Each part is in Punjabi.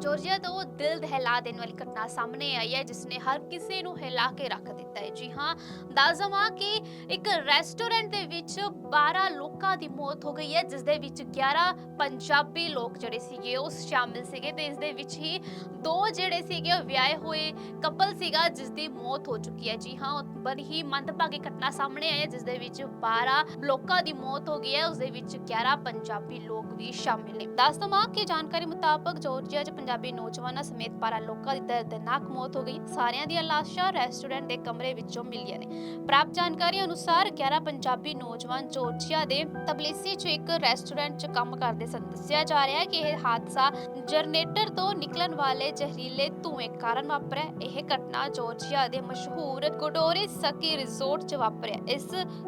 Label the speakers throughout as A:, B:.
A: ਜੋਰਜੀਆ ਤੋਂ ਦਿਲ ਦਹਿਲਾ ਦੇਣ ਵਾਲੀ ਘਟਨਾ ਸਾਹਮਣੇ ਆਈ ਹੈ ਜਿਸ ਨੇ ਹਰ ਕਿਸੇ ਨੂੰ ਹਿਲਾ ਕੇ ਰੱਖ ਦਿੱਤਾ ਹੈ। ਜੀ ਹਾਂ, ਦੱਸ ਦੇਵਾਂ ਕਿ ਇੱਕ ਰੈਸਟੋਰੈਂਟ ਦੇ ਵਿੱਚ 12 ਲੋਕਾਂ ਦੀ ਮੌਤ ਹੋ ਗਈ ਹੈ, ਜਿਸ ਦੇ ਵਿੱਚ 11 ਪੰਜਾਬੀ ਲੋਕ ਜਿਹੜੇ ਸੀਗੇ ਉਹ ਸ਼ਾਮਿਲ ਸੀਗੇ ਤੇ ਇਸ ਦੇ ਵਿੱਚ ਹੀ ਦੋ ਜਿਹੜੇ ਸੀਗੇ ਉਹ ਵਿਆਹੇ ਹੋਏ ਕਪਲ ਸੀਗਾ, ਜਿਸ ਦੀ ਮੌਤ ਹੋ ਚੁੱਕੀ ਹੈ। ਜੀ ਹਾਂ ਬੜੀ ਹੀ ਮੰਦਭਾਗੀ ਘਟਨਾ ਸਾਹਮਣੇ ਆਈ ਹੈ, ਜਿਸ ਦੇ ਵਿੱਚ 12 ਲੋਕਾਂ ਦੀ ਮੌਤ ਹੋ ਗਈ ਹੈ, ਉਸ ਦੇ ਵਿੱਚ 11 ਪੰਜਾਬੀ ਲੋਕ ਵੀ ਸ਼ਾਮਿਲ ਨੇ। ਦੱਸ ਦੇਵਾਂ ਕਿ ਜਾਣਕਾਰੀ ਮੁਤਾਬਕ ਜੋਰਜੀਆ 'ਚ ਪੰਜਾਬੀ ਨੌਜਵਾਨਾਂ ਸਮੇਤ 12 ਲੋਕਾਂ ਦੀ ਦਰਦਨਾਕ ਮੌਤ ਹੋ ਗਈ। ਸਾਰਿਆਂ ਦੀਆਂ ਲਾਸ਼ਾਂ ਰੈਸਟੋਰੈਂਟ ਦੇ ਕਮਰੇ ਵਿੱਚੋਂ ਮਿਲੀਆਂ ਨੇ। ਪ੍ਰਾਪਤ ਜਾਣਕਾਰੀ ਅਨੁਸਾਰ 11 ਪੰਜਾਬੀ ਨੌਜਵਾਨ ਜਾਰਜੀਆ ਦੇ ਤਬਲੀਸੀ 'ਚ ਇੱਕ ਰੈਸਟੋਰੈਂਟ 'ਚ ਕੰਮ ਕਰਦੇ ਸਨ। ਦੱਸਿਆ ਜਾ ਰਿਹਾ ਹੈ ਕਿ ਇਹ ਹਾਦਸਾ ਜਨਰੇਟਰ ਤੋਂ ਨਿਕਲਣ ਵਾਲੇ ਜ਼ਹਿਰੀਲੇ ਧੂਏ ਕਾਰਨ ਵਾਪਰਿਆ। ਇਹ ਘਟਨਾ ਜਾਰਜੀਆ ਦੇ ਮਸ਼ਹੂਰ ਗੋਡੋਰੇ ਸਕੀ ਰਿਜ਼ੋਰਟ 'ਚ ਵਾਪਰਿਆ। ਇਸ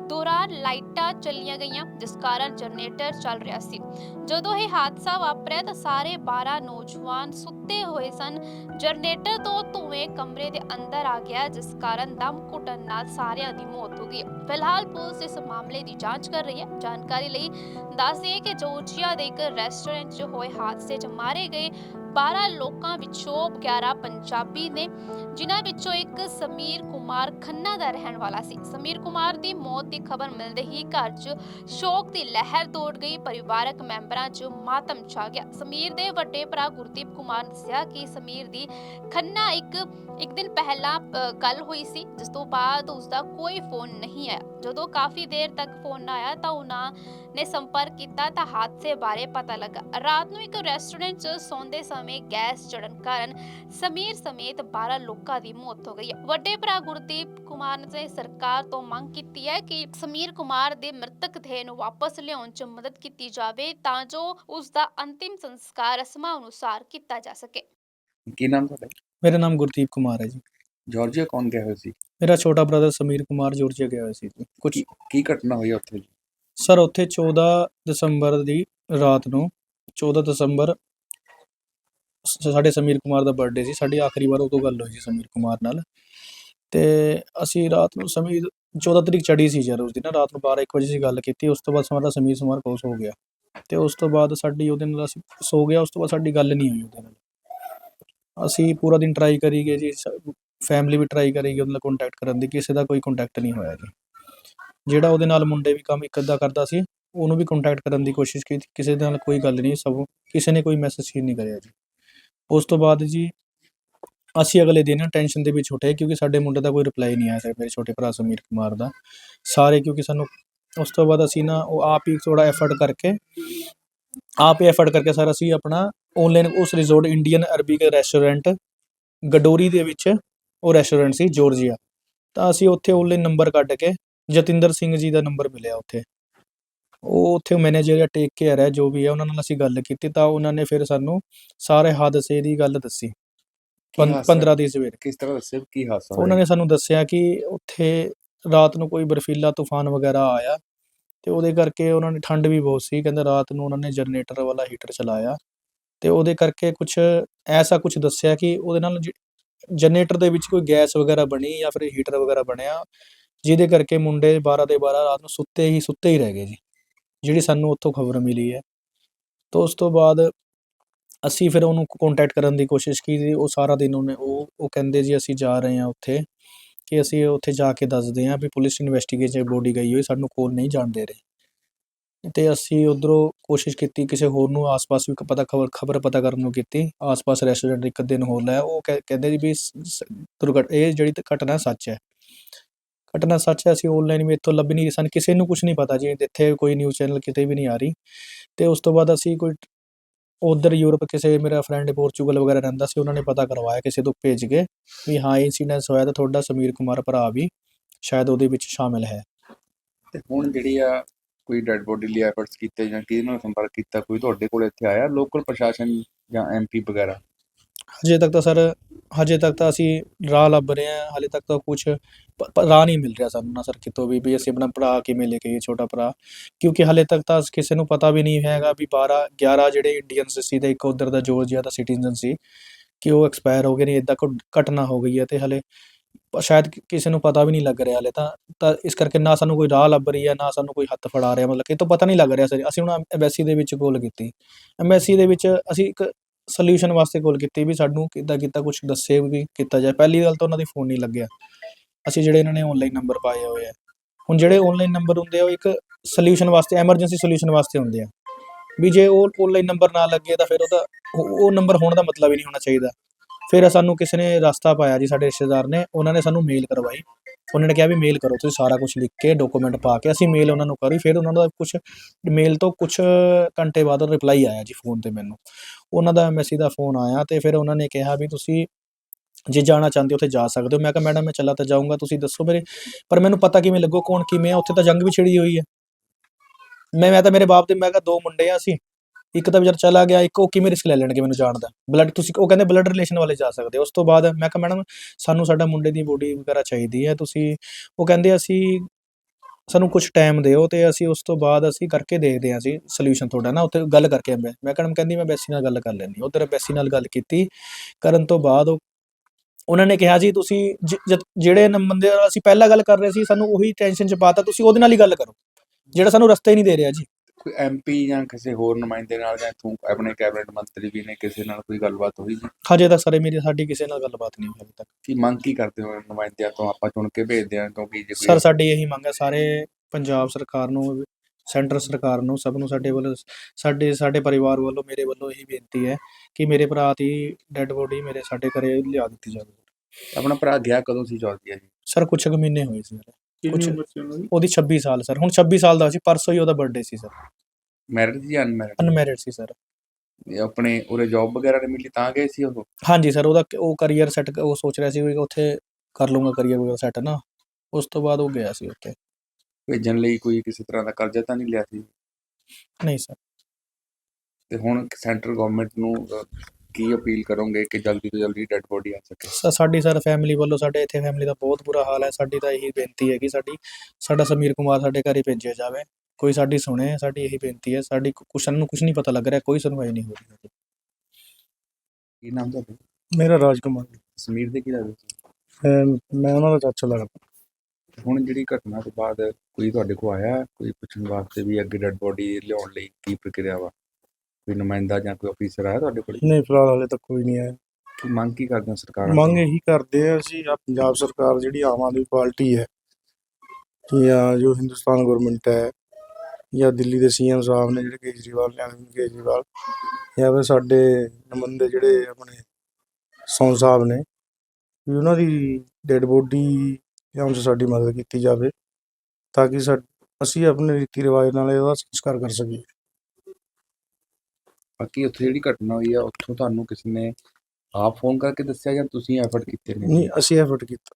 A: ਦੌਰਾਨ ਲਾਈਟਾਂ ਚੱਲੀਆਂ ਗਈਆਂ, ਜਿਸ ਕਾਰਨ ਜਨਰੇਟਰ ਚੱਲ ਰਿਹਾ ਸੀ। ਜਦੋਂ ਇਹ ਹਾਦਸਾ ਵਾਪਰਿਆ ਤਾਂ ਸਾਰੇ 12 ਨੌਜਵਾਨ ਸੁੱਤੇ ਹੋਏ ਸਨ। ਜਨਰੇਟਰ ਤੋਂ ਧੂਏ ਕਮਰੇ ਦੇ ਅੰਦਰ ਆ ਗਿਆ, ਜਿਸ ਕਾਰਨ ਦਮ ਘੁੱਟਣ ਨਾਲ ਸਾਰਿਆਂ ਦੀ ਮੌਤ ਹੋ ਗਈ। ਫਿਲਹਾਲ ਪੁਲਿਸ ਇਸ ਮਾਮਲੇ ਦੀ ਜਾਂਚ ਕਰ ਰਹੀ ਹੈ। ਜਾਣਕਾਰੀ ਲਈ ਦੱਸ ਦਈਏ ਕਿ ਜੋਰਜੀਆ ਦੇ ਇੱਕ ਰੈਸਟੋਰੈਂਟ 'ਚ ਹੋਏ ਹਾਦਸੇ 'ਚ ਮਾਰੇ ਗਏ 12 ਲੋਕਾਂ ਵਿੱਚੋਂ 11 ਪੰਜਾਬੀ ਨੇ ਜਿਨ੍ਹਾਂ ਵਿੱਚੋਂ ਇੱਕ ਸਮੀਰ ਕੁਮਾਰ ਖੰਨਾ ਦਾ ਰਹਿਣ ਵਾਲਾ ਸੀ। ਸਮੀਰ ਕੁਮਾਰ ਦੀ ਮੌਤ ਦੀ ਖਬਰ ਮਿਲਦੇ ਹੀ ਘਰ 'ਚ ਸ਼ੋਕ ਦੀ ਲਹਿਰ ਦੌੜ ਗਈ, ਪਰਿਵਾਰਕ ਮੈਂਬਰਾਂ 'ਚ ਮਾਤਮ ਛਾ ਗਿਆ। ਸਮੀਰ ਦੇ ਵੱਡੇ ਭਰਾ ਗੁਰਦੀਪ ਕੁਮਾਰ ਨੇ ਦੱਸਿਆ ਕਿ ਸਮੀਰ ਦੀ ਖੰਨਾ ਇੱਕ ਇੱਕ ਦਿਨ ਪਹਿਲਾਂ ਗੱਲ ਹੋਈ ਸੀ, ਜਿਸ ਤੋਂ ਬਾਅਦ ਉਸ ਦਾ ਕੋਈ ਫੋਨ ਨਹੀਂ ਆਇਆ। ਜਦੋਂ ਕਾਫੀ ਦੇਰ ਤੱਕ ਫੋਨ ਨਾ ਆਇਆ ਤਾਂ ਉਹਨਾਂ ਨੇ ਸੰਪਰਕ ਕੀਤਾ ਤਾਂ ਹਾਦਸੇ ਬਾਰੇ ਪਤਾ ਲੱਗਾ। ਰਾਤ ਨੂੰ ਇੱਕ ਰੈਸਟੋਰੈਂਟ 'ਚ ਸੌਂਦੇ ਸਮੇਂ ਗੈਸ ਚੜਨ ਕਾਰਨ ਸਮੀਰ ਸਮੇਤ 12 ਲੋਕਾਂ ਦੀ ਮੌਤ ਹੋ ਗਈ ਹੈ। ਵੱਡੇ ਭਰਾ ਗੁਰਦੀਪ ਕੁਮਾਰ ਨੇ ਸਰਕਾਰ ਤੋਂ ਮੰਗ ਕੀਤੀ ਹੈ ਕਿ ਸਮੀਰ ਕੁਮਾਰ ਦੇ ਮ੍ਰਿਤਕ ਦੇਹ ਨੂੰ ਵਾਪਸ ਲਿਆਉਣ 'ਚ ਮਦਦ ਕੀਤੀ ਜਾਵੇ ਤਾਂ ਜੋ ਉਸ ਦਾ ਅੰਤਿਮ ਸੰਸਕਾਰ ਰਸਮਾਂ ਅਨੁਸਾਰ ਕੀਤਾ ਜਾ ਸਕੇ।
B: ਕੀ ਨਾਮ ਤੁਹਾਡਾ?
C: ਮੇਰਾ ਨਾਮ ਗੁਰਦੀਪ ਕੁਮਾਰ ਹੈ ਜੀ।
B: ਜਾਰਜੀਆ ਕੌਣ ਗਿਆ ਹੋਇਆ ਸੀ?
C: ਮੇਰਾ ਛੋਟਾ ਬ੍ਰਦਰ ਸਮੀਰ ਕੁਮਾਰ ਜੋਰਜੀਆ ਗਿਆ ਹੋਇਆ ਸੀ ਜੀ। ਕੁਝ
B: ਕੀ ਕੀ ਘਟਨਾ ਹੋਈ ਉੱਥੇ? ਜੀ
C: ਸਰ ਉੱਥੇ 14 ਦਸੰਬਰ ਦੀ ਰਾਤ ਨੂੰ 14 ਦਸੰਬਰ ਸਾਡੇ ਸਮੀਰ ਕੁਮਾਰ ਦਾ ਬਰਥਡੇ ਸੀ, ਸਾਡੀ ਆਖਰੀ ਵਾਰ ਉਦੋਂ ਗੱਲ ਹੋਈ ਸੀ ਸਮੀਰ ਕੁਮਾਰ ਨਾਲ। ਤੇ ਅਸੀਂ ਰਾਤ ਨੂੰ ਸਮੀਰ 14 ਤਰੀਕ ਚੜੀ ਸੀ ਯਾਰ ਉਸ ਦਿਨ, ਰਾਤ ਨੂੰ 12 1 ਵਜੇ ਅਸੀਂ ਗੱਲ ਕੀਤੀ, ਉਸ ਤੋਂ ਬਾਅਦ ਸਾਡਾ ਸਮੀਰ ਕੁਮਾਰ ਕੋਸ ਹੋ ਗਿਆ। ਤੇ ਉਸ ਤੋਂ ਬਾਅਦ ਸਾਡੀ ਉਹਦੇ ਨਾਲ ਅਸੀਂ ਸੋ ਗਿਆ, ਉਸ ਤੋਂ ਬਾਅਦ ਸਾਡੀ ਗੱਲ ਨਹੀਂ ਹੋਈ ਉਹਦੇ ਨਾਲ। ਅਸੀਂ ਪੂਰਾ ਦਿਨ ਟਰਾਈ ਕਰੀ ਗਏ ਜੀ ਫੈਮਿਲੀ ਵੀ ਟਰਾਈ ਕਰੀ ਗਈ ਉਹਦੇ ਨਾਲ ਕੰਟੈਕਟ ਕਰਨ ਦੀ, ਕਿਸੇ ਦਾ ਕੋਈ ਕੰਟੈਕਟ ਨਹੀਂ ਹੋਇਆ ਜੀ। ਜਿਹੜਾ ਉਹਦੇ ਨਾਲ ਮੁੰਡੇ ਵੀ ਕੰਮ ਇੱਕ ਅੱਧਾ ਕਰਦਾ ਸੀ, ਉਹਨੂੰ ਵੀ ਕੰਟੈਕਟ ਕਰਨ ਦੀ ਕੋਸ਼ਿਸ਼ ਕੀਤੀ, ਕਿਸੇ ਦੇ ਨਾਲ ਕੋਈ ਗੱਲ ਨਹੀਂ ਸਭ ਕਿਸੇ ਨੇ ਕੋਈ ਮੈਸੇਜ ਹੀ ਨਹੀਂ ਕਰਿਆ ਜੀ। ਉਸ ਤੋਂ ਬਾਅਦ ਜੀ ਅਸੀਂ ਅਗਲੇ ਦਿਨ ਟੈਨਸ਼ਨ ਦੇ ਵਿੱਚ ਉੱਠੇ, ਕਿਉਂਕਿ ਸਾਡੇ ਮੁੰਡੇ ਦਾ ਕੋਈ ਰਿਪਲਾਈ ਨਹੀਂ ਆਇਆ ਸੀ, ਮੇਰੇ ਛੋਟੇ ਭਰਾ ਸਮੀਰ ਕੁਮਾਰ ਦਾ। ਸਾਰੇ ਕਿਉਂਕਿ ਸਾਨੂੰ, ਉਸ ਤੋਂ ਬਾਅਦ ਅਸੀਂ ਨਾ ਉਹ ਆਪ ਹੀ ਥੋੜਾ ਐਫਰਟ ਕਰਕੇ, ਆਪ ਹੀ ਐਫਰਟ ਕਰਕੇ ਸਰ ਅਸੀਂ ਆਪਣਾ ਆਨਲਾਈਨ ਉਸ ਰਿਜ਼ੋਰਟ ਇੰਡੀਅਨ ਅਰਬਿਕ ਰੈਸਟੋਰੈਂਟ ਗਡੋਰੀ ਦੇ ਵਿੱਚ ਉਹ ਰੈਸਟੋਰੈਂਟ ਸੀ ਜੋਰਜੀਆ ਤਾਂ ਅਸੀਂ ਉੱਥੇ ਆਨਲਾਈਨ ਨੰਬਰ ਕੱਢ ਕੇ ਜਤਿੰਦਰ ਸਿੰਘ ਜੀ ਦਾ ਨੰਬਰ ਮਿਲਿਆ ਉੱਥੇ। ਉਹ ਉੱਥੇ ਮੈਨੇਜਰ ਜਾਂ ਟੇਕ ਕੇਅਰ ਹੈ ਜੋ ਵੀ ਹੈ ਉਹਨਾਂ ਨਾਲ ਅਸੀਂ ਗੱਲ ਕੀਤੀ ਤਾਂ ਉਹਨਾਂ ਨੇ ਫਿਰ ਸਾਨੂੰ ਸਾਰੇ ਹਾਦਸੇ ਦੀ ਗੱਲ ਦੱਸੀ।
B: ਹਾਦਸਾ?
C: 15 ਦੀ ਸਵੇਰ।
B: ਕਿਸ ਤਰ੍ਹਾਂ ਦੱਸਿਓ ਕੀ ਹਾਦਸਾ
C: ਉਹਨਾਂ ਨੇ ਸਾਨੂੰ ਦੱਸਿਆ ਕਿ ਉੱਥੇ ਰਾਤ ਨੂੰ ਕੋਈ ਬਰਫੀਲਾ ਤੂਫਾਨ ਵਗੈਰਾ ਆਇਆ ਤੇ ਉਹਦੇ ਕਰਕੇ ਉਹਨਾਂ ਨੇ ਠੰਡ ਵੀ ਬਹੁਤ ਸੀ। ਕਹਿੰਦੇ ਰਾਤ ਨੂੰ ਉਹਨਾਂ ਨੇ ਜਨਰੇਟਰ ਵਾਲਾ ਹੀਟਰ ਚਲਾਇਆ ਤੇ ਉਹਦੇ ਕਰਕੇ ਕੁਝ ਐਸਾ ਕੁਝ ਦੱਸਿਆ ਕਿ ਉਹਦੇ ਨਾਲ ਜਨਰੇਟਰ ਦੇ ਵਿੱਚ ਕੋਈ ਗੈਸ ਵਗੈਰਾ ਬਣੀ ਜਾਂ ਫਿਰ ਹੀਟਰ ਵਗੈਰਾ ਬਣਿਆ ਜਿਹਦੇ ਕਰਕੇ ਮੁੰਡੇ 12 ਦੇ 12 ਰਾਤ ਨੂੰ ਸੁੱਤੇ ਹੀ ਸੁੱਤੇ ਹੀ ਰਹਿ ਗਏ ਜੀ, ਜਿਹੜੀ ਸਾਨੂੰ ਉੱਥੋਂ ਖਬਰ ਮਿਲੀ ਹੈ। ਤੋਂ ਉਸ ਤੋਂ ਬਾਅਦ ਅਸੀਂ ਫਿਰ ਉਹਨੂੰ ਕੰਟੈਕਟ ਕਰਨ ਦੀ ਕੋਸ਼ਿਸ਼ ਕੀਤੀ, ਉਹ ਸਾਰਾ ਦਿਨ ਉਹਨੇ ਉਹ ਉਹ ਕਹਿੰਦੇ ਜੀ ਅਸੀਂ ਜਾ ਰਹੇ ਹਾਂ ਉੱਥੇ, ਕਿ ਅਸੀਂ ਉੱਥੇ ਜਾ ਕੇ ਦੱਸਦੇ ਹਾਂ ਵੀ ਪੁਲਿਸ ਇਨਵੈਸਟੀਗੇਸ਼ਨ ਬੋਡੀ ਗਈ ਹੋਈ, ਸਾਨੂੰ ਕੋਲ ਨਹੀਂ ਜਾਣ ਦੇ ਰਹੇ। ਤੇ ਅਸੀਂ ਉਧਰੋਂ ਕੋਸ਼ਿਸ਼ ਕੀਤੀ, ਕਿਸੇ ਹੋਰ ਨੂੰ ਆਸ-ਪਾਸ ਵੀ ਪਤਾ ਖਬਰ ਖਬਰ ਪਤਾ ਕਰਨ ਨੂੰ ਕੀਤੀ, ਆਸ-ਪਾਸ ਰੈਸਟੋਰੈਂਟ ਇੱਕ ਦਿਨ ਹੋਰ ਲਾਇਆ ਉਹ ਕਹਿ- ਕਹਿੰਦੇ ਜੀ ਵੀ ਦੁਰਘਟ, ਇਹ ਜਿਹੜੀ ਘਟਨਾ ਸੱਚ ਹੈ ਘਟਨਾ ਸੱਚ ਹੈ ਅਸੀਂ ਆਨਲਾਈਨ ਵੀ ਇੱਥੋਂ ਲੱਭ ਨਹੀਂ ਸਨ ਕਿਸੇ ਨੂੰ ਕੁਝ ਨਹੀਂ ਪਤਾ ਜੀ ਇੱਥੇ ਕੋਈ ਨਿਊਜ਼ ਚੈਨਲ ਕਿਤੇ ਵੀ ਨਹੀਂ ਆ ਰਹੀ। ਤੇ ਉਸ ਤੋਂ ਬਾਅਦ ਅਸੀਂ ਕੋਈ ਉਧਰ ਯੂਰਪ ਕਿਸੇ ਮੇਰਾ ਫਰੈਂਡ ਪੋਰਚੁਗਲ ਵਗੈਰਾ ਰਹਿੰਦਾ ਸੀ ਉਹਨਾਂ ਨੇ ਪਤਾ ਕਰਵਾਇਆ ਕਿਸੇ ਤੋਂ ਭੇਜ ਕੇ ਵੀ ਹਾਂ ਇਨਸੀਡੈਂਸ ਹੋਇਆ ਤਾਂ ਤੁਹਾਡਾ ਸਮੀਰ ਕੁਮਾਰ ਭਰਾ ਵੀ ਸ਼ਾਇਦ ਉਹਦੇ ਵਿੱਚ ਸ਼ਾਮਿਲ ਹੈ।
B: ਤੇ ਹੁਣ ਜਿਹੜੀ ਆ ਕੋਈ ਡੈਡ ਬੋਡੀ ਲਈ ਐਫਰਟਸ ਕੀਤੇ ਜਾਂ ਕਿਹਦੇ ਨਾਲ ਸੰਪਰਕ ਕੀਤਾ ਕੋਈ ਤੁਹਾਡੇ ਕੋਲ ਇੱਥੇ ਆਇਆ ਲੋਕਲ ਪ੍ਰਸ਼ਾਸਨ ਜਾਂ ਐਮਪੀ ਵਗੈਰਾ?
C: ਹਜੇ ਤੱਕ ਤਾਂ ਸਰ ਹਜੇ ਤੱਕ ਤਾਂ ਅਸੀਂ ਰਾਹ ਲੱਭ ਰਹੇ ਹਾਂ ਹਲੇ ਤੱਕ ਤਾਂ ਕੁਝ ਰਾਹ ਨਹੀਂ ਮਿਲ ਰਿਹਾ ਸਾਨੂੰ ਨਾ ਸਰ ਕਿਤੋਂ ਵੀ ਵੀ ਅਸੀਂ ਆਪਣਾ ਭਰਾ ਕਿਵੇਂ ਲੈ ਕੇ ਆਈਏ ਛੋਟਾ ਭਰਾ। ਕਿਉਂਕਿ ਹਲੇ ਤੱਕ ਤਾਂ ਕਿਸੇ ਨੂੰ ਪਤਾ ਵੀ ਨਹੀਂ ਹੈਗਾ ਵੀ 12 11 ਜਿਹੜੇ ਇੰਡੀਅਨ ਸੀ ਤੇ ਇੱਕ ਉਧਰ ਦਾ ਜੋਰਜੀਆ ਦਾ ਸਿਟੀਜ਼ਨ ਸੀ, ਕਿ ਉਹ ਐਕਸਪਾਇਰ ਹੋ ਗਏ ਨੇ ਇਦਾਂ ਘਟਨਾ ਹੋ ਗਈ ਹੈ ਤੇ ਹਲੇ ਸ਼ਾਇਦ ਕਿਸੇ ਨੂੰ ਪਤਾ ਵੀ ਨਹੀਂ ਲੱਗ ਰਿਹਾ ਹਲੇ ਤਾਂ ਤਾਂ ਇਸ ਕਰਕੇ ਨਾ ਸਾਨੂੰ ਕੋਈ ਰਾਹ ਲੱਭ ਰਹੀ ਹੈ, ਨਾ ਸਾਨੂੰ ਕੋਈ ਹੱਥ ਫੜਾ ਰਿਹਾ ਮਤਲਬ ਕਿ ਤੋਂ ਪਤਾ ਨਹੀਂ ਲੱਗ ਰਿਹਾ ਸਰ। ਅਸੀਂ ਹੁਣ ਐਮਬੈਸੀ ਦੇ ਵਿੱਚ ਕਾਲ ਕੀਤੀ। ਐਮਬੈਸੀ ਦੇ ਵਿੱਚ ਅਸੀਂ ਇੱਕ ਸੋਲੂਸ਼ਨ ਵਾਸਤੇ ਕਾਲ ਕੀਤੀ ਵੀ ਸਾਨੂੰ ਕਿੱਦਾਂ ਕੀਤਾ ਕੁਝ ਦੱਸੇ ਵੀ ਕੀਤਾ ਜਾਏ। ਪਹਿਲੀ ਗੱਲ ਤਾਂ ਉਹਨਾਂ ਦੀ ਫੋਨ ਨਹੀਂ ਲੱਗਿਆ। ਅਸੀਂ ਜਿਹੜੇ ਇਹਨਾਂ ਨੇ ਆਨਲਾਈਨ ਨੰਬਰ ਪਾਏ ਹੋਏ ਆ। ਹੁਣ ਜਿਹੜੇ ਆਨਲਾਈਨ ਨੰਬਰ ਹੁੰਦੇ ਆ, ਉਹ ਇੱਕ ਸੋਲੂਸ਼ਨ ਵਾਸਤੇ ਐਮਰਜੈਂਸੀ ਸੋਲੂਸ਼ਨ ਵਾਸਤੇ ਹੁੰਦੇ ਆ। ਵੀ ਜੇ ਉਹ ਆਨਲਾਈਨ ਨੰਬਰ ਨਾ ਲੱਗੇ ਤਾਂ ਫਿਰ ਉਹਦਾ, ਉਹ- ਨੰਬਰ ਹੋਣ ਦਾ ਮਤਲਬ ਹੀ ਨਹੀਂ ਹੋਣਾ ਚਾਹੀਦਾ। ਫਿਰ ਸਾਨੂੰ ਕਿਸੇ ਨੇ ਰਸਤਾ ਪਾਇਆ ਜੀ, ਸਾਡੇ ਰਿਸ਼ਤੇਦਾਰ ਨੇ, ਉਹਨਾਂ ਨੇ ਸਾਨੂੰ ਮੇਲ ਕਰਵਾਈ। ਉਹਨਾਂ ਨੇ ਕਿਹਾ ਵੀ ਮੇਲ ਕਰੋ, ਤੁਸੀਂ ਸਾਰਾ ਕੁਝ ਲਿਖ ਕੇ ਡਾਕੂਮੈਂਟ ਪਾ ਕੇ ਅਸੀਂ ਮੇਲ ਉਹਨਾਂ ਨੂੰ ਕਰੀ, ਫਿਰ ਉਹਨਾਂ ਦਾ ਕੁਝ ਮੇਲ ਤੋਂ ਕੁਝ ਘੰਟੇ ਬਾਅਦ ਰਿਪਲਾਈ ਆਇਆ ਜੀ ਫੋਨ ਤੇ ਮੈਨੂੰ। ਉਹਨਾਂ ਦਾ ਐਮਐਸਸੀ ਦਾ ਫੋਨ ਆਇਆ ਤੇ ਫਿਰ ਉਹਨਾਂ ਨੇ ਕਿਹਾ ਵੀ ਤੁਸੀਂ ਜੇ ਜਾਣਾ ਚਾਹੁੰਦੇ ਹੋ ਉੱਥੇ ਜਾ ਸਕਦੇ ਹੋ। ਮੈਂ ਕਿਹਾ, ਮੈਡਮ, ਮੈਂ ਚੱਲਾ ਤਾਂ ਜਾਊਂਗਾ, ਤੁਸੀਂ ਦੱਸੋ ਮੇਰੇ। ਪਰ ਮੈਨੂੰ ਪਤਾ ਕਿਵੇਂ ਲੱਗੋ, ਕੌਣ ਕਿਵੇਂ ਆ, ਉੱਥੇ ਤਾਂ ਜੰਗ ਵੀ ਛਿੜੀ ਹੋਈ ਹੈ। ਮੈਂ ਮੈਂ ਤਾਂ ਮੇਰੇ ਬਾਪ ਦੇ, ਮੈਂ ਕਿਹਾ, ਦੋ ਮੁੰਡੇ ਆ ਅਸੀਂ। ਇੱਕ ਤਾਂ ਵਿਚਾਰ ਚਲਾ ਗਿਆ, ਇੱਕ ਉਹ ਕਿਵੇਂ ਰਿਸਕ ਲੈ ਲੈਣਗੇ ਮੈਨੂੰ ਜਾਣ ਦਾ। ਬਲੱਡ ਤੁਸੀਂ, ਉਹ ਕਹਿੰਦੇ ਬਲੱਡ ਰਿਲੇਸ਼ਨ ਵਾਲੇ ਜਾ ਸਕਦੇ ਉਸ ਤੋਂ ਬਾਅਦ ਮੈਂ ਕਿਹਾ, ਮੈਡਮ, ਸਾਨੂੰ ਸਾਡਾ ਮੁੰਡੇ ਦੀ ਬੋਡੀ ਵਗੈਰਾ ਚਾਹੀਦੀ ਹੈ, ਤੁਸੀਂ ਉਹ ਕਹਿੰਦੇ, ਅਸੀਂ, ਸਾਨੂੰ ਕੁਝ ਟਾਈਮ ਦਿਓ ਤੇ ਅਸੀਂ ਉਸ ਤੋਂ ਬਾਅਦ ਅਸੀਂ ਕਰਕੇ ਦੇਖਦੇ ਹਾਂ ਅਸੀਂ ਸੋਲੂਸ਼ਨ ਤੁਹਾਡਾ ਨਾ, ਉੱਥੇ ਗੱਲ ਕਰਕੇ ਮੈਂ ਮੈਂ ਕਿਹਾ ਕਹਿੰਦੀ ਮੈਂ ਬੈਸੀ ਨਾਲ ਗੱਲ ਕਰ ਲੈਣੀ ਉਧਰ ਬੈਸੀ ਨਾਲ ਗੱਲ ਕੀਤੀ। ਕਰਨ ਤੋਂ ਬਾਅਦ ਉਹ ਉਹਨਾਂ ਨੇ ਕਿਹਾ ਜੀ ਤੁਸੀਂ ਜਿਹੜੇ ਬੰਦੇ ਨਾਲ ਅਸੀਂ ਪਹਿਲਾਂ ਗੱਲ ਕਰ ਰਹੇ ਸੀ ਸਾਨੂੰ ਉਹੀ ਟੈਨਸ਼ਨ ਚ ਪਾਤਾ ਤੁਸੀਂ ਉਹਦੇ ਨਾਲ ਹੀ ਗੱਲ ਕਰੋ। ਜਿਹੜਾ ਸਾਨੂੰ ਰਸਤਾ ਹੀ ਨਹੀਂ ਦੇ ਰਿਹਾ ਜੀ।
B: ਕੋਈ ਐਮਪੀ ਜਾਂ ਕਿਸੇ ਹੋਰ ਨੁਮਾਇੰਦੇ ਨਾਲ ਜਾਂ ਤੂੰ ਆਪਣੇ ਕੈਬਨਿਟ ਮੰਤਰੀ ਵੀ ਨੇ ਕਿਸੇ ਨਾਲ ਕੋਈ ਗੱਲਬਾਤ ਹੋਈ ਜੀ?
C: ਹਜੇ ਤੱਕ ਸਾਰੇ ਮੇਰੀ ਸਾਡੀ ਕਿਸੇ ਨਾਲ ਗੱਲਬਾਤ ਨਹੀਂ ਹੋਈ ਹਜੇ ਤੱਕ।
B: ਕੀ ਮੰਗ ਕੀ ਕਰਦੇ ਹੋ ਨੁਮਾਇੰਦਿਆਂ ਤੋਂ? ਆਪਾਂ ਚੁਣ ਕੇ ਭੇਜਦੇ ਹਾਂ ਕਿਉਂਕਿ ਜੇ ਕੋਈ
C: ਸਰ ਸਾਡੀ ਇਹੀ ਮੰਗ ਹੈ ਸਾਰੇ ਪੰਜਾਬ ਸਰਕਾਰ ਨੂੰ ਸੈਂਟਰ ਸਰਕਾਰ ਨੂੰ ਸਭ ਨੂੰ ਸਾਡੇ ਵੱਲੋਂ ਸਾਡੇ ਸਾਡੇ ਪਰਿਵਾਰ ਵੱਲੋਂ ਮੇਰੇ ਵੱਲੋਂ ਇਹੀ ਬੇਨਤੀ ਹੈ ਕਿ ਮੇਰੇ ਭਰਾ ਦੀ ਡੈੱਡ ਬੋਡੀ ਮੇਰੇ ਸਾਡੇ ਘਰੇ ਲਿਆ ਦਿੱਤੀ ਜਾਵੇ।
B: ਆਪਣਾ ਭਰਾ ਗਿਆ ਕਦੋਂ ਸੀ ਜੋਰਜੀਆ ਜੀ
C: ਸਰ ਕੁਛ ਕੁ ਮਹੀਨੇ ਹੋਏ ਸੀ ਸਰ
D: ਦੀ?
C: ਉਹਦੀ 26 ਸਾਲ ਸਰ। ਹੁਣ 26 ਸਾਲ ਦਾ ਸੀ ਪਰਸੋਂ ਹੀ ਉਹਦਾ ਬਰਥਡੇ ਸੀ ਸਰ।
B: ਮੈਰਿਡ ਜਾਂ ਅਨਮੈਰਿਡ
C: ਅਨਮੈਰਿਡ ਸੀ ਸਰ।
B: ਆਪਣੇ ਉਰੇ ਜੌਬ ਵਗੈਰਾ ਨਹੀਂ ਮਿਲੀ ਤਾਂ ਗਏ ਸੀ ਉਹ?
C: ਹਾਂਜੀ ਸਰ ਉਹਦਾ ਉਹ ਕਰੀਅਰ ਸੈੱਟ ਉਹ ਸੋਚ ਰਿਹਾ ਸੀ ਵੀ ਉੱਥੇ ਕਰ ਲੂੰਗਾ ਕਰੀਅਰ ਵਗੈਰਾ ਸੈੱਟ ਨਾ। ਉਸ ਤੋਂ ਬਾਅਦ ਉਹ ਗਿਆ ਸੀ ਉੱਥੇ।
B: ਭੇਜਣ ਲਈ ਕੋਈ ਕਿਸੇ ਤਰ੍ਹਾਂ ਦਾ ਕਰਜ਼ਾ ਤਾਂ ਨਹੀਂ ਲਿਆ ਸੀ?
C: ਨਹੀਂ ਸਰ।
B: ਤੇ ਹੁਣ ਸੈਂਟਰ ਗਵਰਨਮੈਂਟ ਨੂੰ ਅਹ, ਕੀ ਅਪੀਲ ਕਰੋਗੇ ਕਿ ਜਲਦੀ ਤੋਂ ਜਲਦੀ ਡੈਡ ਬੋਡੀ ਆ ਸਕੇ?
C: ਸਰ ਸਾਡੀ ਸਰ ਫੈਮਿਲੀ ਵੱਲੋਂ ਸਾਡੇ ਇੱਥੇ ਫੈਮਿਲੀ ਦਾ ਬਹੁਤ ਬੁਰਾ ਹਾਲ ਹੈ। ਸਾਡੀ ਤਾਂ ਇਹੀ ਬੇਨਤੀ ਹੈ ਕਿ ਸਾਡੀ ਸਾਡਾ ਸਮੀਰ ਕੁਮਾਰ ਸਾਡੇ ਘਰੇ ਭੇਜਿਆ ਜਾਵੇ। ਕੋਈ ਸਾਡੀ ਸੁਣੇ ਸਾਡੀ ਇਹੀ ਬੇਨਤੀ ਹੈ। ਸਾਡੀ ਕੁ- ਕੁਛ ਨੂੰ ਕੁਝ ਨਹੀਂ ਪਤਾ ਲੱਗ ਰਿਹਾ ਕੋਈ ਸੁਣਵਾਈ ਨਹੀਂ ਹੋ ਰਹੀ ਹੈ
B: ਕੀ ਨਾਮ ਤੁਹਾਡਾ?
C: ਮੇਰਾ ਰਾਜਕੁਮਾਰ
B: ਸਮੀਰ ਦੇ ਕੀ ਲੱਗਦਾ ਸੀ
C: ਮੈਂ ਉਹਨਾਂ ਦਾ ਚਾਚਾ ਲੱਗਦਾ।
B: ਹੁਣ ਜਿਹੜੀ ਘਟਨਾ ਤੋਂ ਬਾਅਦ ਕੋਈ ਤੁਹਾਡੇ ਕੋਲ ਆਇਆ ਕੋਈ ਪੁੱਛਣ ਵਾਸਤੇ ਵੀ ਅੱਗੇ ਡੈਡ ਬੋਡੀ ਲਿਆਉਣ ਲਈ ਕੀ ਪ੍ਰਕਿਰਿਆ ਵਾ? ਕੋਈ ਨੁਮਾਇੰਦਾ ਜਾਂ ਕੋਈ ਅਫੀਸਰ ਆਇਆ ਤੁਹਾਡੇ ਕੋਲ?
C: ਨਹੀਂ ਫਿਲਹਾਲ ਹਾਲੇ ਤੱਕ ਕੋਈ ਨਹੀਂ ਆਇਆ।
B: ਕੀ ਮੰਗ ਕੀ ਕਰਦੇ ਹੋ ਸਰਕਾਰ?
E: ਮੰਗ ਇਹੀ ਕਰਦੇ ਆ ਅਸੀਂ ਆ ਪੰਜਾਬ ਸਰਕਾਰ ਜਿਹੜੀ ਆਮ ਆਦਮੀ ਪਾਰਟੀ ਹੈ ਜਾਂ ਜੋ ਹਿੰਦੁਸਤਾਨ ਗਵਰਨਮੈਂਟ ਹੈ ਜਾਂ ਦਿੱਲੀ ਦੇ ਸੀਐਮ ਸਾਹਿਬ ਨੇ ਜਿਹੜੇ ਕੇਜਰੀਵਾਲ ਨੇ ਅਰਵਿੰਦ ਕੇਜਰੀਵਾਲ ਜਾਂ ਫਿਰ ਸਾਡੇ ਨੁਮਾਇੰਦੇ ਜਿਹੜੇ ਆਪਣੇ ਸੌਂ ਸਾਹਿਬ ਨੇ ਵੀ ਉਹਨਾਂ ਦੀ ਡੈਡ ਬੋਡੀ ਜਾਂ ਉਹਨਾਂ 'ਚ ਸਾਡੀ ਮਦਦ ਕੀਤੀ ਜਾਵੇ ਤਾਂ ਕਿ ਸਾ ਅਸੀਂ ਆਪਣੇ ਰੀਤੀ ਰਿਵਾਜ ਨਾਲ ਇਹਦਾ ਸੰਸਕਾਰ ਕਰ ਸਕੀਏ।
B: ਬਾਕੀ ਉੱਥੇ ਜਿਹੜੀ ਘਟਨਾ ਹੋਈ ਆ ਉੱਥੋਂ ਤੁਹਾਨੂੰ ਕਿਸੇ ਨੇ ਆਪ ਫੋਨ ਕਰਕੇ ਦੱਸਿਆ ਜਾਂ ਤੁਸੀਂ ਐਫਰਟ ਕੀਤੇ ਨੇ?
E: ਨਹੀਂ ਅਸੀਂ ਐਫਰਟ ਕੀਤਾ।